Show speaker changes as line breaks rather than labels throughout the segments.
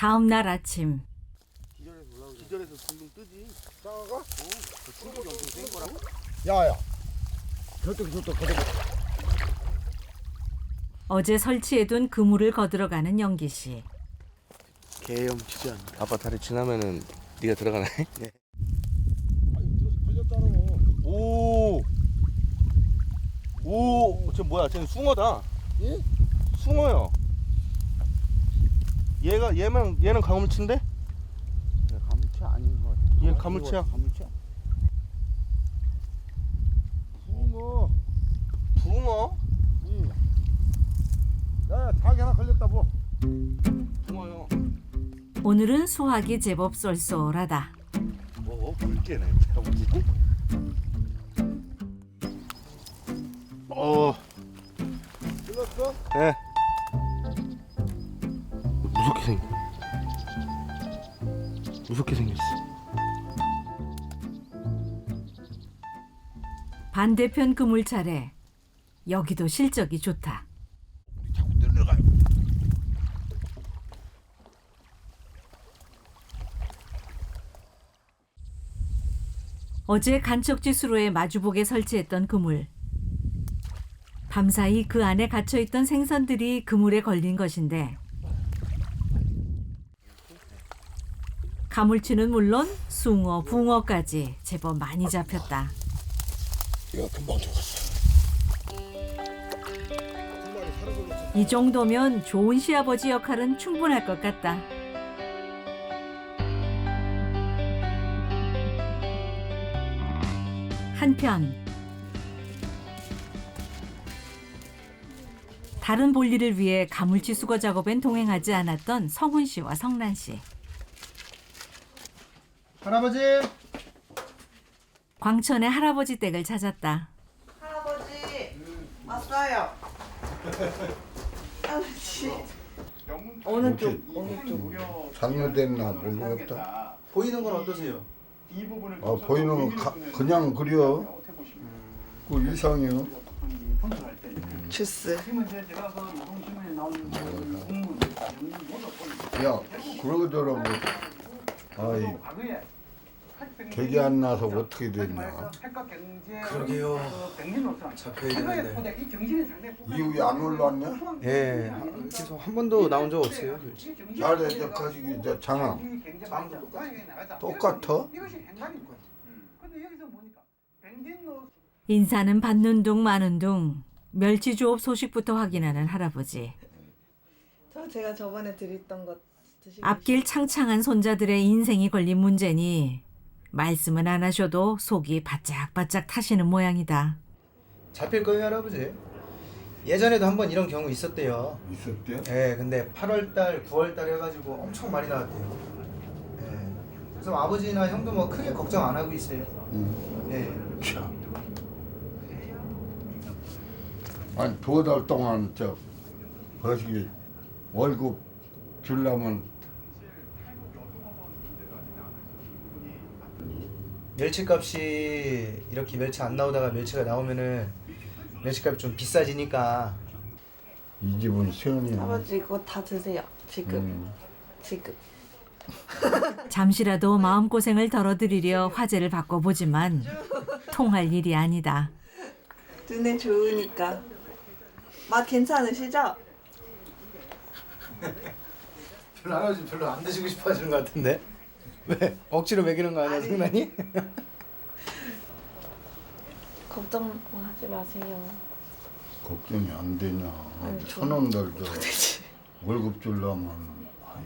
다음 날 아침
기절해서 둥둥 뜨지.
싸가?
어, 그 충격이 엄청 센 거라고?
야야. 저쪽 저쪽 저쪽.
어제 설치해둔 그물을 거들어가는 영기 씨.
개염치지 않나.
아빠 다리 지나면은 네가 들어가네.
걸렸다는
오. 오, 저 뭐야? 쟤는 숭어다.
예?
숭어요. 얘가 얘만 얘는 가물치인데?
가물치 아닌 것 같아.
얘 가물치야.
가물치야? 붕어.
붕어?
응. 야, 닭이 하나 걸렸다 뭐.
붕어요.
오늘은 수확이 제법 쏠쏠하다.
뭐 물개네. 뭐지? 어,
걸렸어?
예. 무섭게 생. 무섭게 생겼어.
반대편 그물 차례. 여기도 실적이 좋다.
자꾸 내려가요.
어제 간척지 수로에 마주보게 설치했던 그물. 밤사이 그 안에 갇혀있던 생선들이 그물에 걸린 것인데 가물치는 물론 숭어, 붕어까지 제법 많이 잡혔다.
이거 금방 죽었어.
이 정도면 좋은 시아버지 역할은 충분할 것 같다. 한편 다른 볼일을 위해 가물치 수거 작업엔 동행하지 않았던 성훈 씨와 성란 씨.
할아버지.
광천의 할아버지 댁을 찾았다.
할아버지 왔어요. 할아버지 어느 쪽 어느 쪽?
장려됐나 모르겠다.
보이는 건 어떠세요?
아 보이는 거 가, 그냥 그려. 그 이상이요.
주스.
야 그러저러고 아이 객이 안 나서 어떻게 됐냐.
그러게요. 잡혀야 되는데.
이후에 안 올라왔냐?
예. 계속 한 번도 나온 적 없어요.
잘해 저 가시기 이제 장아 똑같아?
인사는 받는 둥 마는 둥 멸치 조업 소식부터 확인하는 할아버지.
저 제가 저번에 드렸던 것
앞길 창창한 손자들의 인생이 걸린 문제니 말씀은 안 하셔도 속이 바짝바짝 타시는 모양이다.
잡힐 거예요, 할아버지. 예전에도 한번 이런 경우 있었대요.
있었대?
예, 근데 8월 달, 9월 달 해가지고 엄청 많이 나왔대요. 예. 그래서 아버지나 형도 뭐 크게 걱정 안 하고 있어요.
응.
예.
참. 아니 두 달 동안 저 거시기 월급 줄라면
멸치값이 이렇게 멸치 안 나오다가 멸치가 나오면은 멸치값이 좀 비싸지니까
이 집은 시원이야.
할아버지 이거 다 드세요. 지금
음.
지금.
잠시라도 마음고생을 덜어드리려 화제를 바꿔보지만 통할 일이 아니다.
눈에 좋으니까. 맛 괜찮으시죠?
별로 할아버지 별로 안 드시고 싶어 하시는 것 같은데 왜 억지로 먹이는 거 아니야
아니.
승란이?
걱정 하지 마세요.
걱정이 안 되냐.
아니, 저-
천원들도
되지.
월급 줄라면 아이,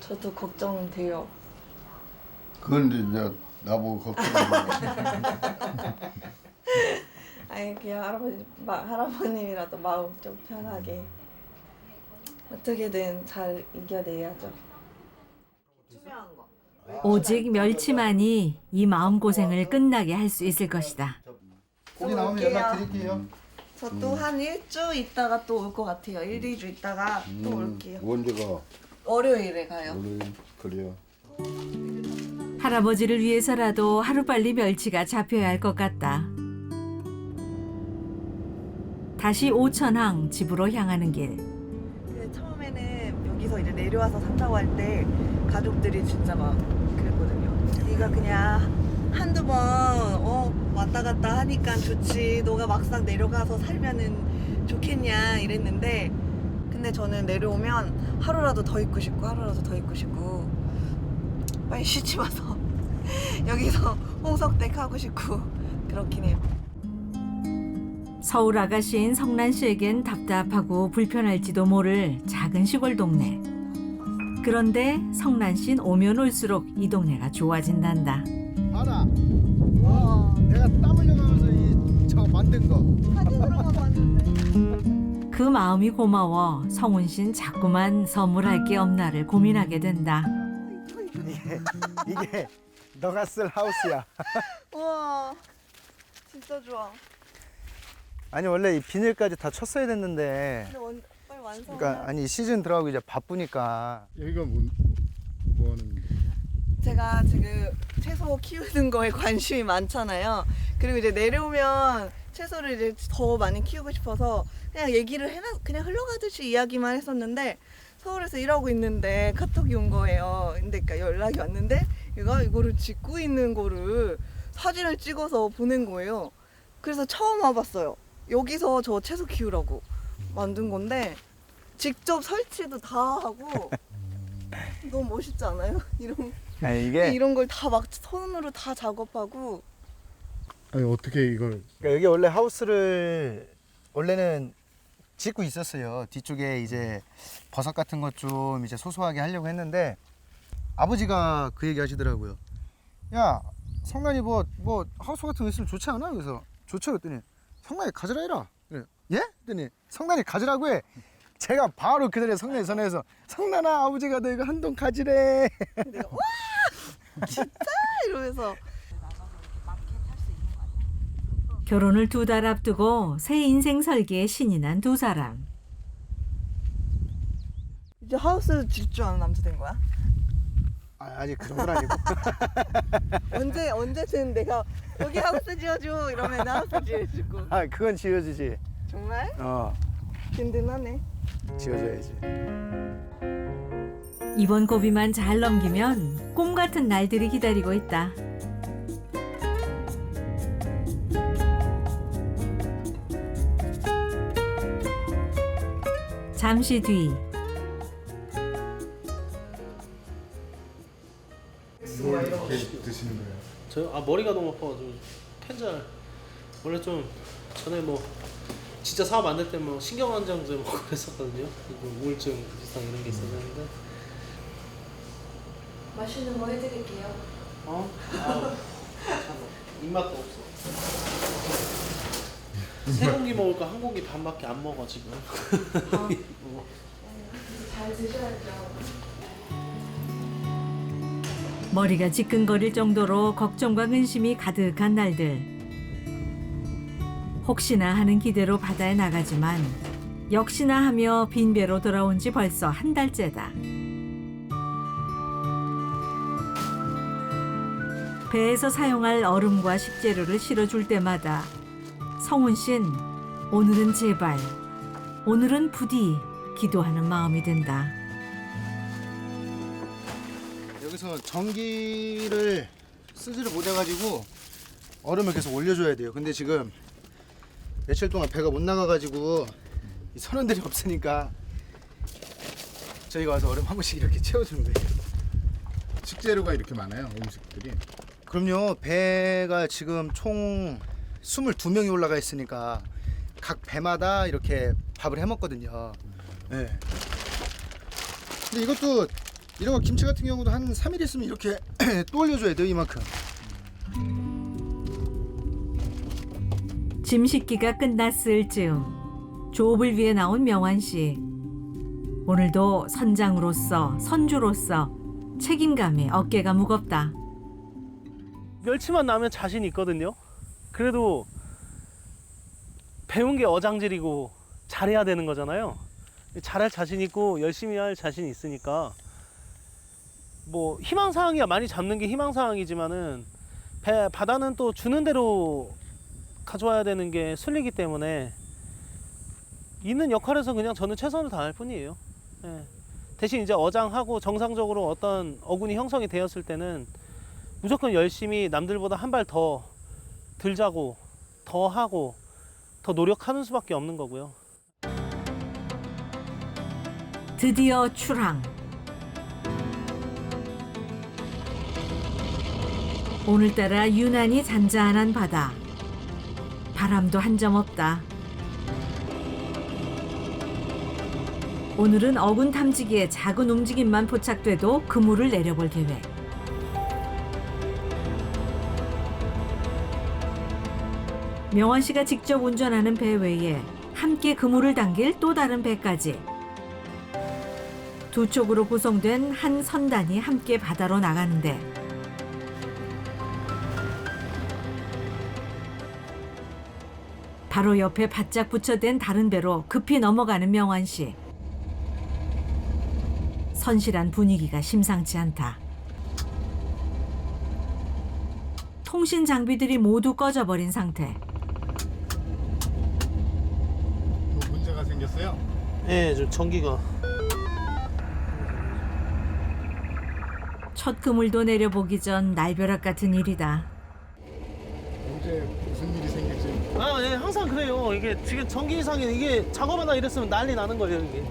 저도 걱정돼요.
그건 이제 나보고 걱정이
아니 그냥 할아버지 마, 할아버님이라도 마음 좀 편하게 어떻게든 잘 이겨내야죠. 투명한 거.
오직 멸치만이 이 마음고생을 끝나게 할 수 있을 것이다.
고기 나오면 연락 드릴게요
저 또 한 일주 있다가 또 올 것 같아요. 일, 이주 있다가 또
음,
올게요.
언제가
월요일에 가요.
월요일 그래요.
할아버지를 위해서라도 하루빨리 멸치가 잡혀야 할 것 같다. 다시 오천항 집으로 향하는 길.
그 처음에는 여기서 이제 내려와서 산다고 할 때 가족들이 진짜 막 그랬거든요. 네가 그냥 한두 번 어, 왔다 갔다 하니까 좋지. 너가 막상 내려가서 살면은 좋겠냐 이랬는데 근데 저는 내려오면 하루라도 더 있고 싶고 하루라도 더 있고 싶고 빨리 쉬지 마서 여기서 홍석댁 하고 싶고 그렇긴 해요.
서울 아가씨인 성란 씨에겐 답답하고 불편할지도 모를 작은 시골 동네. 그런데 성란 씨는 오면 올수록 이 동네가 좋아진단다.
알아. 와, 내가 땀 흘려가면서 이 저 만든 거.
그 마음이 고마워 성훈 씨는 자꾸만 선물할 게 없나를 고민하게 된다.
이게 이게 너가 쓸 하우스야.
우와 진짜 좋아.
아니 원래 이 비닐까지 다 쳤어야 됐는데.
근데 원, 빨리 완성.
그러니까 아니 시즌 들어가고 이제 바쁘니까.
여기가 뭐, 뭐 하는 거?
제가 지금 채소 키우는 거에 관심이 많잖아요. 그리고 이제 내려오면 채소를 이제 더 많이 키우고 싶어서 그냥 얘기를 해놔 그냥 흘러가듯이 이야기만 했었는데 서울에서 일하고 있는데 카톡이 온 거예요. 근데 그러니까 연락이 왔는데 얘가 이거를 짓고 있는 거를 사진을 찍어서 보낸 거예요. 그래서 처음 와봤어요. 여기서 저 채소 키우라고 만든 건데 직접 설치도 다 하고 너무 멋있지 않아요? 이런
아니 이게
이런 걸 다 막 손으로 다 작업하고
아니 어떻게 이걸
그러니까 여기 원래 하우스를 원래는 짓고 있었어요. 뒤쪽에 이제 버섯 같은 것 좀 이제 소소하게 하려고 했는데 아버지가 그 얘기 하시더라고요. 야, 성난이 뭐, 뭐 하우스 같은 거 있으면 좋지 않아? 그래서 좋죠. 그랬더니 성난이 가지라 해라. 그래. 예? 그랬더니 성난이 가지라고 해. 제가 바로 그 자리에 성난이 전화해서 성난아 아버지가 너 이거 한동 가지래.
내가 와 진짜 이러면서
결혼을 두 달 앞두고 새 인생 설계에 신이 난 두 사람.
이제 하우스 질 줄 아는 남자 된 거야?
아, 아직 그 정도는 아니고.
언제 언제든 내가 여기 하우스 지어줘 이러면 나 하우스 지어주고
아, 그건 지어주지.
정말
어,
든든하네.
지어줘야지.
이번 고비만 잘 넘기면 꿈 같은 날들이 기다리고 있다. 잠시 뒤
이렇게 드시는 거예요?
저요? 아 머리가 너무 아파가지고 펜잘 원래 좀 전에 뭐 진짜 사업 안 될 때 뭐 신경안정제 먹고 그랬었거든요 그리고 우울증 비슷한 이런 게 있었는데
맛있는 거 해드릴게요.
어? 아, 참, 입맛도 없어 세 공기 먹을 거한 공기 반밖에 안 먹어 지금 뭐.
잘 드셔야죠.
머리가 지끈거릴 정도로 걱정과 근심이 가득한 날들. 혹시나 하는 기대로 바다에 나가지만 역시나 하며 빈 배로 돌아온 지 벌써 한 달째다. 배에서 사용할 얼음과 식재료를 실어줄 때마다 성훈 씨는 오늘은 제발, 오늘은 부디 기도하는 마음이 든다.
여기서 전기를 쓰지를 못해가지고 얼음을 계속 올려줘야 돼요. 근데 지금 며칠 동안 배가 못 나가가지고 이 선원들이 없으니까 저희가 와서 얼음 한 번씩 이렇게 채워주는 거예요.
식재료가 이렇게 많아요 음식들이
그럼요. 배가 지금 총 22명이 올라가 있으니까 각 배마다 이렇게 밥을 해 먹거든요. 네. 근데 이것도 이런 거 김치 같은 경우도 한 3일 있으면 이렇게 또 올려줘야 돼요. 이만큼.
짐 싣기가 끝났을 즈음 조업을 위해 나온 명환 씨. 오늘도 선장으로서 선주로서 책임감에 어깨가 무겁다.
멸치만 나면 자신 있거든요 그래도 배운 게 어장질이고 잘해야 되는 거잖아요 잘할 자신 있고 열심히 할 자신 있으니까 뭐 희망 사항이야 많이 잡는 게 희망 사항이지만은 배 바다는 또 주는 대로 가져와야 되는 게 순리기 때문에 있는 역할에서 그냥 저는 최선을 다할 뿐이에요. 예. 대신 이제 어장하고 정상적으로 어떤 어군이 형성이 되었을 때는 무조건 열심히 남들보다 한 발 더 들자고 더 하고 더 노력하는 수밖에 없는 거고요.
드디어 출항. 오늘따라 유난히 잔잔한 바다. 바람도 한 점 없다. 오늘은 어군 탐지기에 작은 움직임만 포착돼도 그물을 내려볼 계획. 명환 씨가 직접 운전하는 배 외에 함께 그물을 당길 또 다른 배까지 두 쪽으로 구성된 한 선단이 함께 바다로 나가는데 바로 옆에 바짝 붙여댄 다른 배로 급히 넘어가는 명환 씨. 선실한 분위기가 심상치 않다. 통신 장비들이 모두 꺼져버린 상태.
문제가 생겼어요?
예, 좀 전기가
첫 그물도 내려보기 전 날벼락 같은 일이다.
생겼지?
아, 예, 항상 그래요. 이게 지금 전기 이상이 이게 작업하다 이랬으면 난리 나는 거예요, 이게.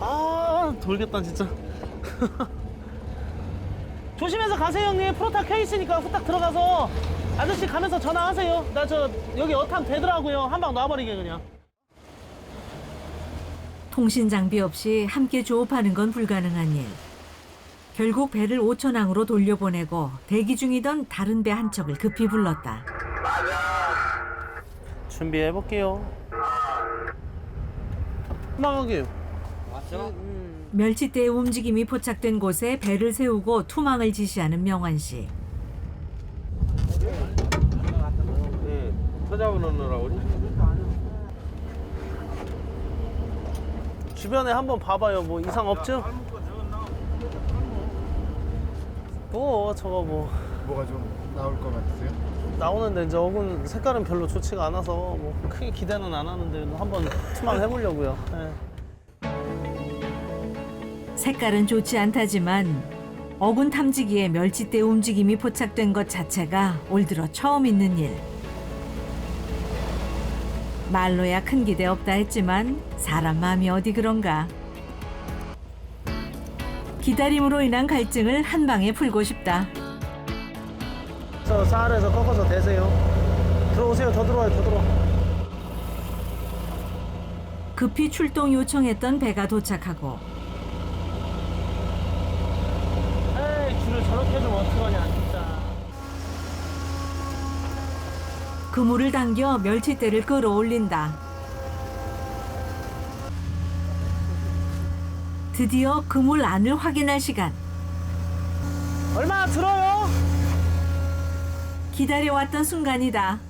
아, 돌겠다, 진짜. 조심해서 가세요, 형님. 프로타 켜 있으니까 후딱 들어가서 아저씨 가면서 전화하세요. 나 저 여기 어탕 되더라고요. 한 방 놔버리게 그냥.
통신 장비 없이 함께 조업하는 건 불가능한 일. 결국 배를 오천항으로 돌려보내고 대기 중이던 다른 배 한 척을 급히 불렀다.
준비해 볼게요. 나가게요.
멸치대의 움직임이 포착된 곳에 배를 세우고 투망을 지시하는 명환 씨.
예. 찾아오느라 우리.
주변에 한번 봐봐요. 뭐 이상 없죠? 뭐 저거 뭐
뭐가 좀 나올 것 같으세요?
나오는데 이제 어군 색깔은 별로 좋지가 않아서 뭐 크게 기대는 안 하는데 한번 투망 해보려고요. 예.
색깔은 좋지 않다지만 어군 탐지기에 멸치대 움직임이 포착된 것 자체가 올 들어 처음 있는 일. 말로야 큰 기대 없다 했지만 사람 마음이 어디 그런가. 기다림으로 인한 갈증을 한 방에 풀고 싶다.
저 쌀에서 꺾어서 대세요. 들어오세요. 더 들어와요. 더 들어와.
급히 출동 요청했던 배가 도착하고
에이 줄을 저렇게 좀 어떡하냐 진짜.
그물을 당겨 멸치대를 끌어올린다. 드디어 그물 안을 확인할 시간.
얼마나 들어요?
기다려왔던 순간이다.